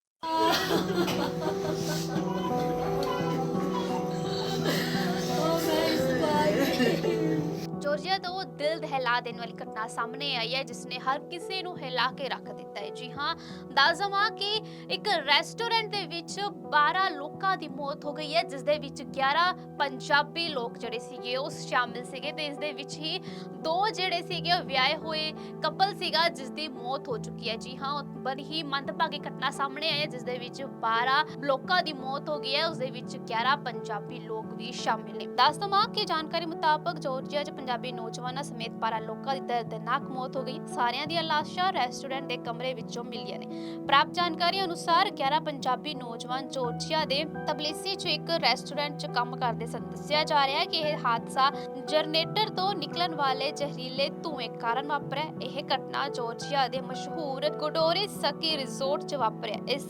A: ਜੋਰਜੀਆ ਤੋਂ ਦਿਲ ਦਹਿਲਾ ਦੇਣ ਵਾਲੀ ਘਟਨਾ ਸਾਹਮਣੇ ਆਈ ਹੈ ਜਿਸ ਨੇ ਹਰ ਕਿਸੇ ਨੂੰ ਹਿਲਾ ਕੇ ਰੱਖ ਦਿੱਤਾ ਹੈ। ਜੀ ਹਾਂ ਦੱਸ ਕਿ ਇੱਕ ਰੈਸਟੋਰੈਂਟ ਦੇ ਵਿੱਚ 12 ਲੋਕਾਂ ਦੀ ਮੌਤ ਹੋ ਗਈ ਹੈ ਜਿਸ ਦੇ ਵਿੱਚ 11 ਪੰਜਾਬੀ ਲੋਕ ਜਿਹੜੇ ਸੀਗੇ, ਉਹ ਸ਼ਾਮਿਲ ਸੀਗੇ ਤੇ ਇਸ ਦੇ ਵਿੱਚ ਹੀ ਦੋ ਜਿਹੜੇ ਸੀਗੇ, ਉਹ ਵਿਆਹੇ ਹੋਏ ਕਪਲ ਸੀਗਾ ਜਿਸ ਦੀ ਮੌਤ ਹੋ ਚੁੱਕੀ ਹੈ। ਜੀ ਹਾਂ ਬੜੀ ਹੀ ਮੰਦਭਾਗੀ ਘਟਨਾ ਸਾਹਮਣੇ ਆਈ ਹੈ ਜਿਸ ਦੇ ਵਿੱਚ 12 ਲੋਕਾਂ ਦੀ ਮੌਤ ਹੋ ਗਈ ਹੈ ਉਸ ਦੇ ਵਿੱਚ 11 ਪੰਜਾਬੀ ਲੋਕ ਵੀ ਸ਼ਾਮਿਲ ਨੇ। ਦੱਸ ਦਵਾਂ ਕਿ ਜਾਣਕਾਰੀ ਮੁਤਾਬਕ ਜੋਰਜੀਆ 'ਚ ਪੰਜਾਬੀ ਨੌਜਵਾਨਾਂ ਸਮੇਤ 12 ਲੋਕਾਂ ਦੀ ਦਰਦਨਾਕ ਮੌਤ ਹੋ ਗਈ। ਸਾਰਿਆਂ ਦੀਆਂ ਲਾਸ਼ਾਂ ਰੈਸਟੋਰੈਂਟ ਦੇ ਕਮਰੇ ਵਿੱਚੋਂ ਮਿਲੀਆਂ ਨੇ। ਪ੍ਰਾਪਤ ਜਾਣਕਾਰੀ ਅਨੁਸਾਰ 11 ਪੰਜਾਬੀ ਨੌਜਵਾਨ ਜਾਰਜੀਆ ਦੇ ਤਬਲੀਸੀ 'ਚ ਇੱਕ ਰੈਸਟੋਰੈਂਟ 'ਚ ਕੰਮ ਕਰਦੇ ਸਨ। ਦੱਸਿਆ ਜਾ ਰਿਹਾ ਹੈ ਕਿ ਇਹ ਹਾਦਸਾ ਜਨਰੇਟਰ ਤੋਂ ਨਿਕਲਣ ਵਾਲੇ ਜ਼ਹਿਰੀਲੇ ਧੂਏ ਕਾਰਨ ਵਾਪਰਿਆ। ਇਹ ਘਟਨਾ ਜਾਰਜੀਆ ਦੇ ਮਸ਼ਹੂਰ ਕੋਡੋਰੇ ਸਕੀ ਰਿਜ਼ੋਰਟ 'ਚ ਵਾਪਰਿਆ। ਇਸ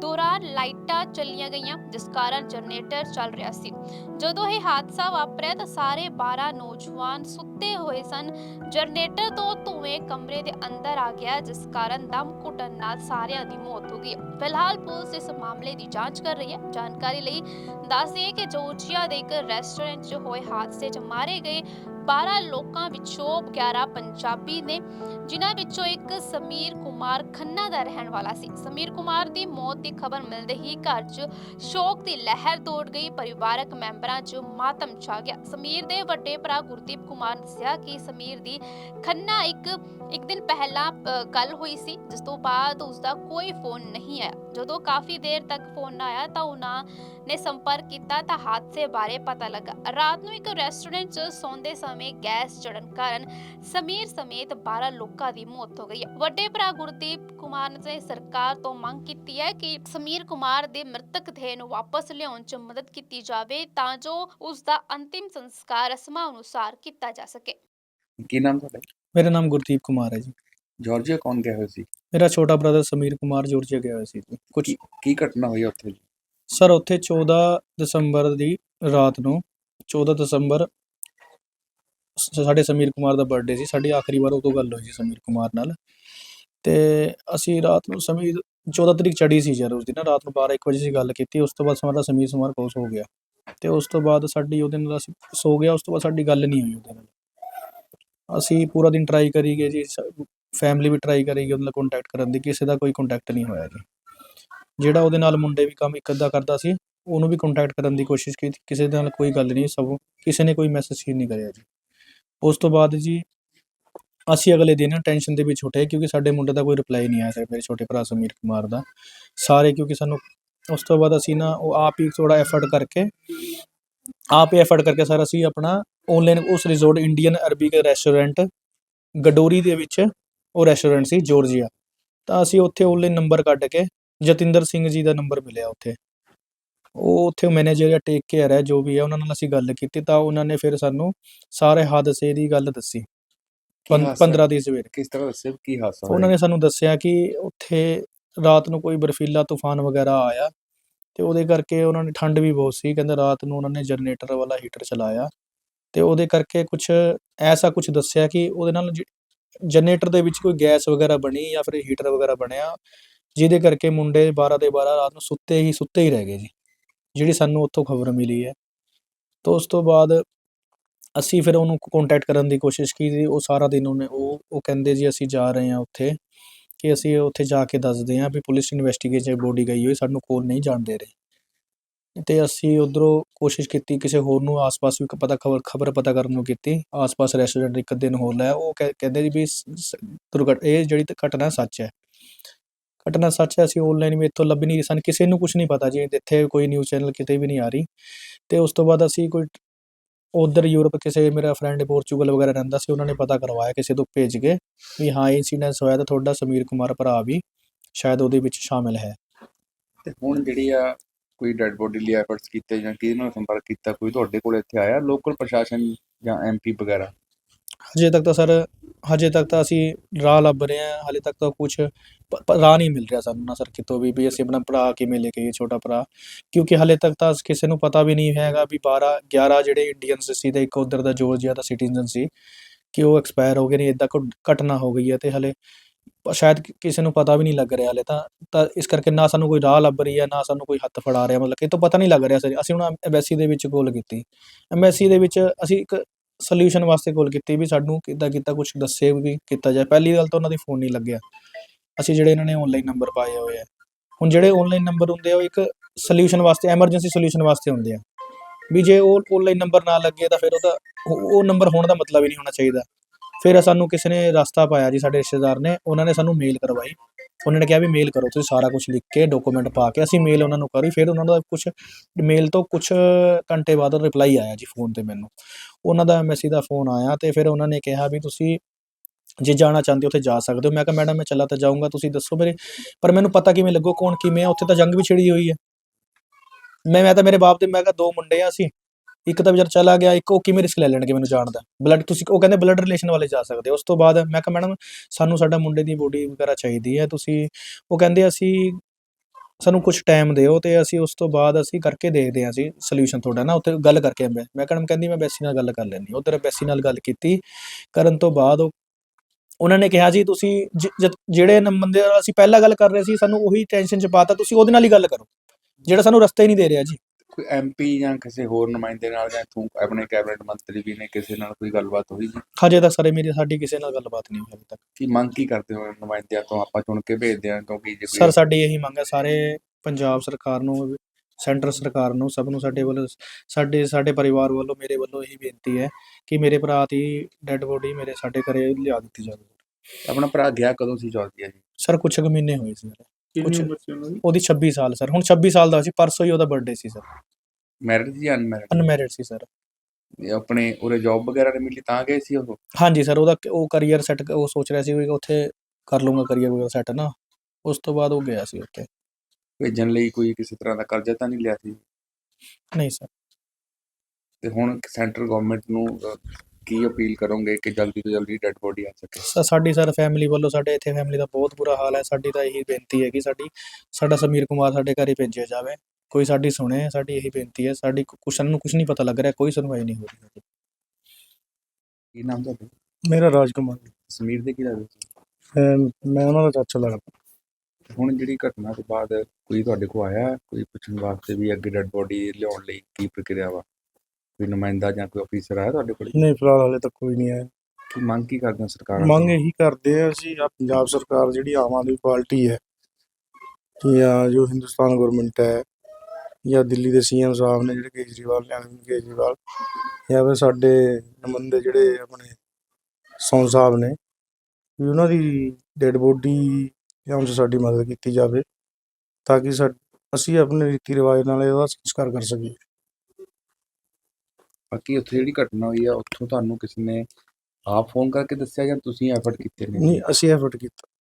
A: ਦੌਰਾਨ ਲਾਈਟਾਂ ਚੱਲੀਆਂ ਗਈਆਂ, ਜਿਸ ਕਾਰਨ ਜਨਰੇਟਰ ਚੱਲ ਰਿਹਾ ਸੀ। ਜਦੋਂ ਇਹ ਹਾਦਸਾ ਵਾਪਰਿਆ ਤਾਂ ਸਾਰੇ 12 ਨੌਜਵਾਨ ਸੁੱਤੇ ਹੋਏ ਸਨ। ਜਨਰੇਟਰ ਤੋਂ ਧੂਏ ਕਮਰੇ ਦੇ ਅੰਦਰ ਆ ਗਿਆ, ਜਿਸ ਕਾਰਨ ਦਮ ਘੁੱਟਣ ਨਾਲ ਸਾਰਿਆਂ ਦੀ ਮੌਤ ਹੋ ਗਈ। ਫਿਲਹਾਲ ਪੁਲਿਸ ਇਸ ਮਾਮਲੇ ਦੀ ਜਾਂਚ ਕਰ ਰਹੀ ਹੈ। ਜਾਣਕਾਰੀ ਲਈ ਦੱਸ ਦਈਏ ਕਿ ਜੋਰਜੀਆ ਦੇ ਇੱਕ ਰੈਸਟੋਰੈਂਟ 'ਚ ਹੋਏ ਹਾਦਸੇ 'ਚ ਮਾਰੇ ਗਏ 12 ਲੋਕਾਂ ਵਿੱਚੋਂ 11 ਪੰਜਾਬੀ ਨੇ ਜਿਨ੍ਹਾਂ ਵਿੱਚੋਂ ਇੱਕ ਸਮੀਰ ਕੁਮਾਰ ਖੰਨਾ ਦਾ ਰਹਿਣ ਵਾਲਾ ਸੀ। ਸਮੀਰ ਕੁਮਾਰ ਦੀ ਮੌਤ ਦੀ ਖਬਰ ਮਿਲਦੇ ਹੀ ਘਰ 'ਚ ਸ਼ੋਕ ਦੀ ਲਹਿਰ ਦੌੜ ਗਈ ਪਰਿਵਾਰਕ ਮੈਂਬਰਾਂ 'ਚ ਮਾਤਮ ਛਾ ਗਿਆ। ਸਮੀਰ ਦੇ ਵੱਡੇ ਭਰਾ ਗੁਰਦੀਪ ਕੁਮਾਰ ਨੇ ਦੱਸਿਆ ਕਿ ਸਮੀਰ ਦੀ ਖੰਨਾ ਇੱਕ ਇੱਕ ਦਿਨ ਪਹਿਲਾਂ ਅ, ਗੱਲ ਹੋਈ ਸੀ ਜਿਸ ਤੋਂ ਬਾਅਦ ਉਸ ਦਾ ਕੋਈ ਫੋਨ ਨਹੀਂ ਆਇਆ। ਜਦੋਂ ਕਾਫੀ ਦੇਰ ਤੱਕ ਫੋਨ ਨਾ ਆਇਆ ਤਾਂ ਉਹਨਾਂ ਨੇ ਸੰਪਰਕ ਕੀਤਾ ਤਾਂ ਹਾਦਸੇ ਬਾਰੇ ਪਤਾ ਲੱਗਾ। ਰਾਤ ਨੂੰ ਇੱਕ ਰੈਸਟੋਰੈਂਟ 'ਚ ਸੌਂਦੇ ਸਮੇਂ ਗੈਸ ਚੜਨ ਕਾਰਨ ਸਮੀਰ ਸਮੇਤ 12 ਲੋਕਾਂ ਦੀ ਮੌਤ ਹੋ ਗਈ। ਵੱਡੇ ਭਰਾ ਗੁਰਦੀਪ ਕੁਮਾਰ ਨੇ ਸਰਕਾਰ ਤੋਂ ਮੰਗ ਕੀਤੀ ਹੈ ਕਿ ਸਮੀਰ ਕੁਮਾਰ ਦੇ ਮ੍ਰਿਤਕ ਦੇਹ ਨੂੰ ਵਾਪਸ ਲਿਆਉਣ 'ਚ ਮਦਦ ਕੀਤੀ ਜਾਵੇ ਤਾਂ ਜੋ ਉਸ ਦਾ ਅੰਤਿਮ ਸੰਸਕਾਰ ਰਸਮਾਂ ਅਨੁਸਾਰ ਕੀਤਾ ਜਾ ਸਕੇ।
B: ਕੀ ਨਾਮ ਤੁਹਾਡਾ?
C: ਮੇਰਾ ਨਾਮ ਗੁਰਦੀਪ ਕੁਮਾਰ ਹੈ ਜੀ।
B: ਜਾਰਜੀਆ ਕੌਣ ਗਿਆ ਹੋਇਆ ਸੀ
C: ਮੇਰਾ ਛੋਟਾ ਬ੍ਰਦਰ ਸਮੀਰ ਕੁਮਾਰ ਜਾਰਜੀਆ ਗਿਆ ਹੋਇਆ ਸੀ ਜੀ ਕੁਝ
B: ਕੀ ਘਟਨਾ ਹੋਈ ਉੱਥੇ ਜੀ
C: ਸਰ ਉੱਥੇ 14 ਦਸੰਬਰ ਦੀ ਰਾਤ ਨੂੰ 14 ਦਸੰਬਰ ਸ- ਸਾਡੇ ਸਮੀਰ ਕੁਮਾਰ ਦਾ ਬਰਥਡੇ ਸੀ ਸਾਡੀ ਆਖਰੀ ਵਾਰ ਉਦੋਂ ਗੱਲ ਹੋਈ ਸੀ ਸਮੀਰ ਕੁਮਾਰ ਨਾਲ ਤੇ ਅਸੀਂ ਰਾਤ ਨੂੰ ਸਮੀਰ 14 ਤਰੀਕ ਚੜੀ ਸੀ ਜਰ ਉਸ ਦਿਨ ਨਾ ਰਾਤ ਨੂੰ 12 1 ਵਜੇ ਅਸੀਂ ਗੱਲ ਕੀਤੀ ਉਸ ਤੋਂ ਬਾਅਦ ਸਾਡਾ ਸਮੀਰ ਕੁਮਾਰ ਕੋਸ ਹੋ ਗਿਆ ਤੇ ਉਸ ਤੋਂ ਬਾਅਦ ਸਾਡੀ ਉਹਦੇ ਨਾਲ ਅਸੀਂ ਸੋ ਗਿਆ ਉਸ ਤੋਂ ਬਾਅਦ ਸਾਡੀ ਗੱਲ ਨਹੀਂ ਹੋਈ ਉਹਦੇ ਨਾਲ ਅਸੀਂ ਪੂਰਾ ਦਿਨ ਟਰਾਈ ਕਰੀ ਗਏ ਜੀ ਫੈਮਿਲੀ ਵੀ ਟਰਾਈ ਕਰੇਗੀ ਗਈ ਉਹਦੇ ਨਾਲ ਕੰਟੈਕਟ ਕਰਨ ਦੀ, ਕਿਸੇ ਦਾ ਕੋਈ ਕੰਟੈਕਟ ਨਹੀਂ ਹੋਇਆ ਜੀ। ਜਿਹੜਾ ਉਹਦੇ ਨਾਲ ਮੁੰਡੇ ਵੀ ਕੰਮ ਇੱਕ ਅੱਧਾ ਕਰਦਾ ਸੀ, ਉਹਨੂੰ ਵੀ ਕੰਟੈਕਟ ਕਰਨ ਦੀ ਕੋਸ਼ਿਸ਼ ਕੀਤੀ, ਕਿਸੇ ਦੇ ਨਾਲ ਕੋਈ ਗੱਲ ਨਹੀਂ, ਸਭ ਕਿਸੇ ਨੇ ਕੋਈ ਮੈਸੇਜ ਹੀ ਨਹੀਂ ਕਰਿਆ ਜੀ। ਉਸ ਤੋਂ ਬਾਅਦ ਜੀ, ਅਸੀਂ ਅਗਲੇ ਦਿਨ ਟੈਨਸ਼ਨ ਦੇ ਵਿੱਚ ਉੱਠੇ, ਕਿਉਂਕਿ ਸਾਡੇ ਮੁੰਡੇ ਦਾ ਕੋਈ ਰਿਪਲਾਈ ਨਹੀਂ ਆਇਆ ਸੀ, ਮੇਰੇ ਛੋਟੇ ਭਰਾ ਸਮੀਰ ਕੁਮਾਰ ਦਾ। ਸਾਰੇ ਕਿਉਂਕਿ ਸਾਨੂੰ, ਉਸ ਤੋਂ ਬਾਅਦ ਅਸੀਂ ਨਾ, ਉਹ ਆਪ ਹੀ ਥੋੜਾ ਐਫਰਟ ਕਰਕੇ, ਆਪ ਹੀ ਐਫਰਟ ਕਰਕੇ ਸਰ ਅਸੀਂ ਆਪਣਾ ਆਨਲਾਈਨ ਉਸ ਰਿਜ਼ੋਰਟ ਇੰਡੀਅਨ ਅਰਬਿਕ ਰੈਸਟੋਰੈਂਟ ਗਡੋਰੀ ਦੇ ਵਿੱਚ ਉਹ ਰੈਸਟੋਰੈਂਟ ਸੀ ਜਾਰਜੀਆ ਤਾਂ ਅਸੀਂ ਉੱਥੇ ਆਨਲਾਈਨ ਨੰਬਰ ਕੱਢ ਕੇ ਜਤਿੰਦਰ ਸਿੰਘ ਜੀ ਦਾ ਨੰਬਰ ਮਿਲਿਆ ਉੱਥੇ। ਉਹ ਉੱਥੇ ਮੈਨੇਜਰ ਜਾਂ ਟੇਕ ਕੇਅਰ ਹੈ ਜੋ ਵੀ ਹੈ ਉਹਨਾਂ ਨਾਲ ਅਸੀਂ ਗੱਲ ਕੀਤੀ ਤਾਂ ਉਹਨਾਂ ਨੇ ਫਿਰ ਸਾਨੂੰ ਸਾਰੇ ਹਾਦਸੇ ਦੀ ਗੱਲ ਦੱਸੀ।
B: ਕੀ ਹਾਦਸਾ?
C: 15 ਦੀ ਸਵੇਰ।
B: ਕਿਸ ਤਰ੍ਹਾਂ ਦੱਸਿਆ ਕੀ ਹਾਦਸਾ
C: ਉਹਨਾਂ ਨੇ ਸਾਨੂੰ ਦੱਸਿਆ ਕਿ ਉੱਥੇ ਰਾਤ ਨੂੰ ਕੋਈ ਬਰਫੀਲਾ ਤੂਫਾਨ ਵਗੈਰਾ ਆਇਆ ਤੇ ਉਹਦੇ ਕਰਕੇ ਉਹਨਾਂ ਨੇ ਠੰਡ ਵੀ ਬਹੁਤ ਸੀ ਕਹਿੰਦੇ ਰਾਤ ਨੂੰ ਉਹਨਾਂ ਨੇ ਜਨਰੇਟਰ ਵਾਲਾ ਹੀਟਰ ਚਲਾਇਆ ਤੇ ਉਹਦੇ ਕਰਕੇ ਕੁਝ ਐਸਾ ਕੁਝ ਦੱਸਿਆ ਕਿ ਉਹਦੇ ਨਾਲ ਜਨਰੇਟਰ ਦੇ ਵਿੱਚ ਕੋਈ ਗੈਸ ਵਗੈਰਾ ਬਣੀ ਜਾਂ ਫਿਰ ਹੀਟਰ ਵਗੈਰਾ ਬਣਿਆ, ਜਿਹਦੇ ਕਰਕੇ ਮੁੰਡੇ 12 ਦੇ 12 ਰਾਤ ਨੂੰ ਸੁੱਤੇ ਹੀ ਸੁੱਤੇ ਹੀ ਰਹਿ ਗਏ ਜੀ, ਜਿਹੜੀ ਸਾਨੂੰ ਉੱਥੋਂ ਖਬਰ ਮਿਲੀ ਹੈ। ਤੋਂ ਉਸ ਤੋਂ ਬਾਅਦ ਅਸੀਂ ਫਿਰ ਉਹਨੂੰ ਕੰਟੈਕਟ ਕਰਨ ਦੀ ਕੋਸ਼ਿਸ਼ ਕੀਤੀ, ਉਹ ਸਾਰਾ ਦਿਨ ਉਹਨੇ ਉਹ ਉਹ ਕਹਿੰਦੇ ਜੀ ਅਸੀਂ ਜਾ ਰਹੇ ਹਾਂ ਉੱਥੇ, ਕਿ ਅਸੀਂ ਉੱਥੇ ਜਾ ਕੇ ਦੱਸਦੇ ਹਾਂ ਵੀ ਪੁਲਿਸ ਇਨਵੈਸਟੀਗੇਸ਼ਨ ਬੋਡੀ ਗਈ ਹੋਈ, ਸਾਨੂੰ ਕੋਲ ਨਹੀਂ ਜਾਣ ਦੇ ਰਹੇ। ਅਤੇ ਅਸੀਂ ਉੱਧਰੋਂ ਕੋਸ਼ਿਸ਼ ਕੀਤੀ, ਕਿਸੇ ਹੋਰ ਨੂੰ ਆਸ-ਪਾਸ ਵੀ ਪਤਾ ਖਬਰ ਖਬਰ ਪਤਾ ਕਰਨ ਨੂੰ ਕੀਤੀ। ਆਸ-ਪਾਸ ਰੈਸਟੋਰੈਂਟ ਇੱਕ ਦਿਨ ਹੋਰ ਲਾਇਆ ਉਹ ਕਹਿ- ਕਹਿੰਦੇ ਜੀ ਵੀ ਦੁਰਘਟ, ਇਹ ਜਿਹੜੀ ਘਟਨਾ ਸੱਚ ਹੈ। ਘਟਨਾ ਸੱਚ ਹੈ, ਅਸੀਂ ਆਨਲਾਈਨ ਵੀ ਇੱਥੋਂ ਲੱਭ ਨਹੀਂ ਰਹੀ ਸਨ। ਕਿਸੇ ਨੂੰ ਕੁਝ ਨਹੀਂ ਪਤਾ ਜੀ, ਇੱਥੇ ਕੋਈ ਨਿਊਜ਼ ਚੈਨਲ ਕਿਤੇ ਵੀ ਨਹੀਂ ਆ ਰਹੀ। ਅਤੇ ਉਸ ਤੋਂ ਬਾਅਦ ਅਸੀਂ ਕੋਈ ਉੱਧਰ ਯੂਰਪ ਕਿਸੇ ਮੇਰਾ ਫਰੈਂਡ ਪੋਰਚੂਗਲ ਵਗੈਰਾ ਰਹਿੰਦਾ ਸੀ, ਉਹਨਾਂ ਨੇ ਪਤਾ ਕਰਵਾਇਆ, ਕਿਸੇ ਤੋਂ ਭੇਜ ਕੇ ਵੀ ਹਾਂ ਇੰਸੀਡੈਂਸ ਹੋਇਆ ਤਾਂ ਤੁਹਾਡਾ ਸਮੀਰ ਕੁਮਾਰ ਭਰਾ ਵੀ ਸ਼ਾਇਦ ਉਹਦੇ ਵਿੱਚ ਸ਼ਾਮਿਲ ਹੈ।
B: ਤੇ ਹੁਣ ਜਿਹੜੀ ਆ ਕੋਈ ਡੈਡ ਬੋਡੀ ਲਈ ਐਫਰਟਸ ਕੀਤੇ ਜਾਂ ਕਿਹਦੇ ਨਾਲ ਸੰਪਰਕ ਕੀਤਾ, ਕੋਈ ਤੁਹਾਡੇ ਕੋਲ ਇੱਥੇ ਆਇਆ ਲੋਕਲ ਪ੍ਰਸ਼ਾਸਨ ਜਾਂ ਐਮਪੀ ਵਗੈਰਾ?
C: ਹਜੇ ਤੱਕ ਤਾਂ ਸਰ ਹਜੇ ਤੱਕ ਤਾਂ ਅਸੀਂ ਰਾਹ ਲੱਭ ਰਹੇ ਹਾਂ, ਹਲੇ ਤੱਕ ਤਾਂ ਕੁਝ ਰਾਹ ਨਹੀਂ ਮਿਲ ਰਿਹਾ ਸਾਨੂੰ ਨਾ ਸਰ ਕਿਤੋਂ ਵੀ ਵੀ ਅਸੀਂ ਆਪਣਾ ਭਰਾ ਕਿਵੇਂ ਲੈ ਕੇ ਆਈਏ ਛੋਟਾ ਭਰਾ? ਕਿਉਂਕਿ ਹਲੇ ਤੱਕ ਤਾਂ ਕਿਸੇ ਨੂੰ ਪਤਾ ਵੀ ਨਹੀਂ ਹੈਗਾ ਵੀ 12 11 ਜਿਹੜੇ ਇੰਡੀਅਨਸ ਸੀ ਤੇ ਇੱਕ ਉਧਰ ਦਾ ਜੋਰਜੀਆ ਦਾ ਸਿਟੀਜ਼ਨ ਸੀ ਕਿ ਉਹ ਐਕਸਪਾਇਰ ਹੋ ਗਏ ਨੇ ਇਦਾਂ ਕੋਈ ਘਟਨਾ ਹੋ ਗਈ ਹੈ ਤੇ ਹਲੇ ਸ਼ਾਇਦ ਕਿਸੇ ਨੂੰ ਪਤਾ ਵੀ ਨਹੀਂ ਲੱਗ ਰਿਹਾ ਹਲੇ ਤਾਂ ਤਾਂ ਇਸ ਕਰਕੇ ਨਾ ਸਾਨੂੰ ਕੋਈ ਰਾਹ ਲੱਭ ਰਹੀ ਹੈ, ਨਾ ਸਾਨੂੰ ਕੋਈ ਹੱਥ ਫੜਾ ਰਿਹਾ, ਮਤਲਬ ਕਿ ਇਹ ਤੋਂ ਪਤਾ ਨਹੀਂ ਲੱਗ ਰਿਹਾ ਸਰ। ਅਸੀਂ ਹੁਣ ਐਮਬੈਸੀ ਦੇ ਵਿੱਚ ਕਾਲ ਕੀਤੀ। ਐਮਬੈਸੀ ਦੇ ਵਿੱਚ ਅਸੀਂ ਇੱਕ ਸੋਲੂਸ਼ਨ ਵਾਸਤੇ ਕਾਲ ਕੀਤੀ ਵੀ ਸਾਨੂੰ ਕਿੱਦਾਂ ਕੀਤਾ ਕੁਝ ਦੱਸੇ ਵੀ ਕੀਤਾ ਜਾਏ। ਪਹਿਲੀ ਗੱਲ ਤਾਂ ਉਹਨਾਂ ਦੀ ਫੋਨ ਨਹੀਂ ਲੱਗਿਆ। ਅਸੀਂ ਜਿਹੜੇ ਇਹਨਾਂ ਨੇ ਆਨਲਾਈਨ ਨੰਬਰ ਪਾਏ ਹੋਏ ਆ। ਹੁਣ ਜਿਹੜੇ ਆਨਲਾਈਨ ਨੰਬਰ ਹੁੰਦੇ ਆ, ਉਹ ਇੱਕ ਸੋਲੂਸ਼ਨ ਵਾਸਤੇ ਐਮਰਜੈਂਸੀ ਸੋਲੂਸ਼ਨ ਵਾਸਤੇ ਹੁੰਦੇ ਆ। ਵੀ ਜੇ ਉਹ ਆਨਲਾਈਨ ਨੰਬਰ ਨਾ ਲੱਗੇ ਤਾਂ ਫਿਰ ਉਹਦਾ, ਉਹ ਨੰਬਰ ਹੋਣ ਦਾ ਮਤਲਬ ਹੀ ਨਹੀਂ ਹੋਣਾ ਚਾਹੀਦਾ। ਫਿਰ ਸਾਨੂੰ ਕਿਸੇ ਨੇ ਰਸਤਾ ਪਾਇਆ ਜੀ, ਸਾਡੇ ਰਿਸ਼ਤੇਦਾਰ ਨੇ, ਉਹਨਾਂ ਨੇ ਸਾਨੂੰ ਮੇਲ ਕਰਵਾਈ। ਉਹਨਾਂ ਨੇ ਕਿਹਾ ਵੀ ਮੇਲ ਕਰੋ, ਤੁਸੀਂ ਸਾਰਾ ਕੁਝ ਲਿਖ ਕੇ ਡਾਕੂਮੈਂਟ ਪਾ ਕੇ ਅਸੀਂ ਮੇਲ ਉਹਨਾਂ ਨੂੰ ਕਰੀ, ਫਿਰ ਉਹਨਾਂ ਦਾ ਕੁਝ ਮੇਲ ਤੋਂ ਕੁਝ ਘੰਟੇ ਬਾਅਦ ਰਿਪਲਾਈ ਆਇਆ ਜੀ ਫੋਨ ਤੇ ਮੈਨੂੰ। ਉਹਨਾਂ ਦਾ ਐਮਐਸਸੀ ਦਾ ਫੋਨ ਆਇਆ ਤੇ ਫਿਰ ਉਹਨਾਂ ਨੇ ਕਿਹਾ ਵੀ ਤੁਸੀਂ ਜੇ ਜਾਣਾ ਚਾਹੁੰਦੇ ਹੋ ਉੱਥੇ ਜਾ ਸਕਦੇ ਹੋ। ਮੈਂ ਕਿਹਾ, ਮੈਡਮ, ਮੈਂ ਚੱਲਾ ਤਾਂ ਜਾਊਂਗਾ, ਤੁਸੀਂ ਦੱਸੋ ਮੇਰੇ, ਪਰ ਮੈਨੂੰ ਪਤਾ ਕਿਵੇਂ ਲੱਗੋ, ਕੌਣ ਕਿਵੇਂ ਆ, ਉੱਥੇ ਤਾਂ ਜੰਗ ਵੀ ਛਿੜੀ ਹੋਈ ਹੈ। ਮੈਂ ਮੈਂ ਤਾਂ ਮੇਰੇ ਬਾਪ ਦੇ, ਮੈਂ ਕਿਹਾ, ਦੋ ਮੁੰਡੇ ਆ ਅਸੀਂ ਇੱਕ ਤਾਂ ਵਿਚਾਰ ਚਲਾ ਗਿਆ, ਇੱਕ ਉਹ ਕਿਵੇਂ ਰਿਸਕ ਲੈ ਲੈਣਗੇ ਮੈਨੂੰ ਜਾਣ ਦਾ ਬਲੱਡ ਤੁਸੀਂ ਉਹ ਕਹਿੰਦੇ ਬਲੱਡ ਰਿਲੇਸ਼ਨ ਵਾਲੇ ਜਾ ਸਕਦੇ ਉਸ ਤੋਂ ਬਾਅਦ ਮੈਂ ਕਿਹਾ, ਮੈਡਮ, ਸਾਨੂੰ ਸਾਡਾ ਮੁੰਡੇ ਦੀ ਬੋਡੀ ਵਗੈਰਾ ਚਾਹੀਦੀ ਹੈ। ਤੁਸੀਂ ਉਹ ਕਹਿੰਦੇ ਅਸੀਂ ਸਾਨੂੰ ਕੁਝ ਟਾਈਮ ਦਿਓ ਤੇ ਅਸੀਂ ਉਸ ਤੋਂ ਬਾਅਦ ਅਸੀਂ ਕਰਕੇ ਦੇਖਦੇ ਹਾਂ ਅਸੀਂ ਸੋਲੂਸ਼ਨ ਤੁਹਾਡਾ। ਨਾ, ਉੱਥੇ ਗੱਲ ਕਰਕੇ ਮੈਂ ਮੈਂ ਕਹਿੰਦਾ ਕਹਿੰਦੀ ਮੈਂ ਬੈਸੀ ਨਾਲ ਗੱਲ ਕਰ ਲੈਂਦੀ ਉਧਰ ਬੈਸੀ ਨਾਲ ਗੱਲ ਕੀਤੀ। ਕਰਨ ਤੋਂ ਬਾਅਦ ਉਹ, ਉਹਨਾਂ ਨੇ ਕਿਹਾ, ਜੀ, ਤੁਸੀਂ ਜਿਹੜੇ ਬੰਦੇ ਨਾਲ ਅਸੀਂ ਪਹਿਲਾਂ ਗੱਲ ਕਰ ਰਹੇ ਸੀ, ਸਾਨੂੰ ਉਹੀ ਟੈਨਸ਼ਨ ਚ ਪਾਤਾ। ਤੁਸੀਂ ਉਹਦੇ ਨਾਲ ਹੀ ਗੱਲ ਕਰੋ। ਜਿਹੜਾ ਸਾਨੂੰ ਰਸਤਾ ਹੀ ਨਹੀਂ ਦੇ ਰਿਹਾ ਜੀ।
B: ਕੋਈ ਐਮਪੀ ਜਾਂ ਕਿਸੇ ਹੋਰ ਨੁਮਾਇੰਦੇ ਨਾਲ ਜਾਂ ਤੂੰ ਆਪਣੇ ਕੈਬਨਿਟ ਮੰਤਰੀ ਵੀ ਨੇ ਕਿਸੇ ਨਾਲ ਕੋਈ ਗੱਲਬਾਤ ਹੋਈ ਜੀ?
C: ਹਜੇ ਤੱਕ ਸਾਰੇ ਮੇਰੀ ਸਾਡੀ ਕਿਸੇ ਨਾਲ ਗੱਲਬਾਤ ਨਹੀਂ ਹੋਈ ਹਜੇ ਤੱਕ।
B: ਕੀ ਮੰਗ ਕੀ ਕਰਦੇ ਹੋ ਨੁਮਾਇੰਦਿਆਂ ਤੋਂ? ਆਪਾਂ ਚੁਣ ਕੇ ਭੇਜਦੇ ਹਾਂ ਕਿਉਂਕਿ ਜੇ ਕੋਈ
C: ਸਰ ਸਾਡੀ ਇਹੀ ਮੰਗ ਹੈ ਸਾਰੇ ਪੰਜਾਬ ਸਰਕਾਰ ਨੂੰ ਸੈਂਟਰ ਸਰਕਾਰ ਨੂੰ ਸਭ ਨੂੰ ਸਾਡੇ ਵੱਲੋਂ ਸਾਡੇ ਸਾਡੇ ਪਰਿਵਾਰ ਵੱਲੋਂ ਮੇਰੇ ਵੱਲੋਂ ਇਹੀ ਬੇਨਤੀ ਹੈ ਕਿ ਮੇਰੇ ਭਰਾ ਦੀ ਡੈੱਡ ਬੋਡੀ ਮੇਰੇ ਸਾਡੇ ਘਰੇ ਲਿਆ ਦਿੱਤੀ ਜਾਵੇ।
B: ਆਪਣਾ ਭਰਾ ਗਿਆ ਕਦੋਂ ਸੀ ਜਾਰਜੀਆ ਜੀ?
C: ਸਰ ਕੁਝ ਕੁ ਮਹੀਨੇ ਹੋਏ ਸੀ ਮੇਰੇ। ਕੁਛ
D: ਕਿੰਨੀ ਉਮਰ ਸੀ ਉਹਨਾਂ ਦੀ?
C: ਉਹਦੀ 26 ਸਾਲ ਸਰ। ਹੁਣ 26 ਸਾਲ ਦਾ ਸੀ ਪਰਸੋਂ ਹੀ ਉਹਦਾ ਬਰਥਡੇ ਸੀ ਸਰ।
B: ਮੈਰਿਡ ਜਾਂ ਅਨਮੈਰਿਡ
C: ਅਨਮੈਰਿਡ ਸੀ ਸਰ।
B: ਆਪਣੇ ਉਰੇ ਜੌਬ ਵਗੈਰਾ ਨਹੀਂ ਮਿਲੀ ਤਾਂ ਗਏ ਸੀ ਉਹ?
C: ਹਾਂਜੀ ਸਰ ਉਹਦਾ ਉਹ ਕਰੀਅਰ ਸੈੱਟ ਉਹ ਸੋਚ ਰਿਹਾ ਸੀ ਵੀ ਉੱਥੇ ਕਰ ਲੂੰਗਾ ਕਰੀਅਰ ਵਗੈਰਾ ਸੈੱਟ ਨਾ। ਉਸ ਤੋਂ ਬਾਅਦ ਉਹ ਗਿਆ ਸੀ ਉੱਥੇ।
B: ਭੇਜਣ ਲਈ ਕੋਈ ਕਿਸੇ ਤਰ੍ਹਾਂ ਦਾ ਕਰਜ਼ਾ ਤਾਂ ਨਹੀਂ ਲਿਆ ਸੀ?
C: ਨਹੀਂ ਸਰ।
B: ਤੇ ਹੁਣ ਸੈਂਟਰ ਗਵਰਨਮੈਂਟ ਨੂੰ ਅਹ, ਕੀ ਅਪੀਲ ਕਰੋਗੇ ਕਿ ਜਲਦੀ ਤੋਂ ਜਲਦੀ ਡੈੱਡ ਬੋਡੀ ਆ ਸਕੇ?
C: ਸਾਡੀ ਸਰ ਫੈਮਿਲੀ ਵੱਲੋਂ ਸਾਡੇ ਇੱਥੇ ਫੈਮਿਲੀ ਦਾ ਬਹੁਤ ਬੁਰਾ ਹਾਲ ਹੈ। ਸਾਡੀ ਤਾਂ ਇਹੀ ਬੇਨਤੀ ਹੈ ਕਿ ਸਾਡੀ। ਸਾਡਾ ਸਮੀਰ ਕੁਮਾਰ ਸਾਡੇ ਘਰ ਹੀ ਭੇਜਿਆ ਜਾਵੇ। ਕੋਈ ਸਾਡੀ ਸੁਣੇ ਸਾਡੀ ਇਹੀ ਬੇਨਤੀ ਹੈ। ਸਾਡੀ ਕੁਛ ਨੂੰ ਕੁਝ ਨਹੀਂ ਪਤਾ ਲੱਗ ਰਿਹਾ ਕੋਈ ਸੁਣਵਾਈ ਨਹੀਂ ਹੋ ਰਹੀ।
B: ਕੀ ਨਾਮ ਤੁਹਾਡਾ?
E: ਮੇਰਾ ਰਾਜ ਕੁਮਾਰ
B: ਸਮੀਰ ਦੇ ਕੀ ਲੱਗਦਾ? ਸੀ
E: ਮੈਂ ਉਹਨਾਂ ਦਾ ਚਾਚਾ ਲੱਗਦਾ।
B: ਹੁਣ ਜਿਹੜੀ ਘਟਨਾ ਤੋਂ ਬਾਅਦ ਕੋਈ ਤੁਹਾਡੇ ਕੋਲ ਆਇਆ? ਕੋਈ ਪੁੱਛਣ ਵਾਸਤੇ ਵੀ ਅੱਗੇ ਡੈੱਡ ਬੋਡੀ ਲਿਆਉਣ ਲਈ ਕੀ ਪ੍ਰਕਿਰਿਆ ਵਾ? ਕੋਈ ਨੁਮਾਇੰਦਾ ਜਾਂ ਕੋਈ ਅਫੀਸਰ ਆਇਆ ਤੁਹਾਡੇ ਕੋਲ?
E: ਨਹੀਂ ਫਿਲਹਾਲ ਹਾਲੇ ਤੱਕ ਕੋਈ ਨਹੀਂ ਆਇਆ।
B: ਕੀ ਮੰਗ ਕੀ ਕਰਦੇ ਹੋ ਸਰਕਾਰ?
E: ਮੰਗ ਇਹੀ ਕਰਦੇ ਆ ਅਸੀਂ ਆਹ ਪੰਜਾਬ ਸਰਕਾਰ ਜਿਹੜੀ ਆਮ ਆਦਮੀ ਪਾਰਟੀ ਹੈ ਜਾਂ ਜੋ ਹਿੰਦੁਸਤਾਨ ਗਵਰਨਮੈਂਟ ਹੈ ਜਾਂ ਦਿੱਲੀ ਦੇ ਸੀਐਮ ਸਾਹਿਬ ਨੇ ਜਿਹੜੇ ਕੇਜਰੀਵਾਲ ਨੇ ਅਰਵਿੰਦ ਕੇਜਰੀਵਾਲ ਜਾਂ ਫਿਰ ਸਾਡੇ ਨੁਮਾਇੰਦੇ ਜਿਹੜੇ ਆਪਣੇ ਸੌਂ ਸਾਹਿਬ ਨੇ ਵੀ ਉਹਨਾਂ ਦੀ ਡੈਡ ਬੋਡੀ ਲਿਆਉਣ 'ਚ ਸਾਡੀ ਮਦਦ ਕੀਤੀ ਜਾਵੇ ਤਾਂ ਕਿ ਸਾ ਅਸੀਂ ਆਪਣੇ ਰੀਤੀ ਰਿਵਾਜ ਨਾਲ ਇਹਦਾ ਸੰਸਕਾਰ ਕਰ ਸਕੀਏ।
B: ਬਾਕੀ ਉੱਥੇ ਜਿਹੜੀ ਘਟਨਾ ਹੋਈ ਆ, ਉੱਥੋਂ ਤੁਹਾਨੂੰ ਕਿਸੇ ਨੇ ਆਪ ਫੋਨ ਕਰਕੇ ਦੱਸਿਆ ਜਾਂ ਤੁਸੀਂ ਐਫਰਟ ਕੀਤੇ ਨੇ?
E: ਨਹੀਂ, ਅਸੀਂ ਐਫਰਟ ਕੀਤਾ।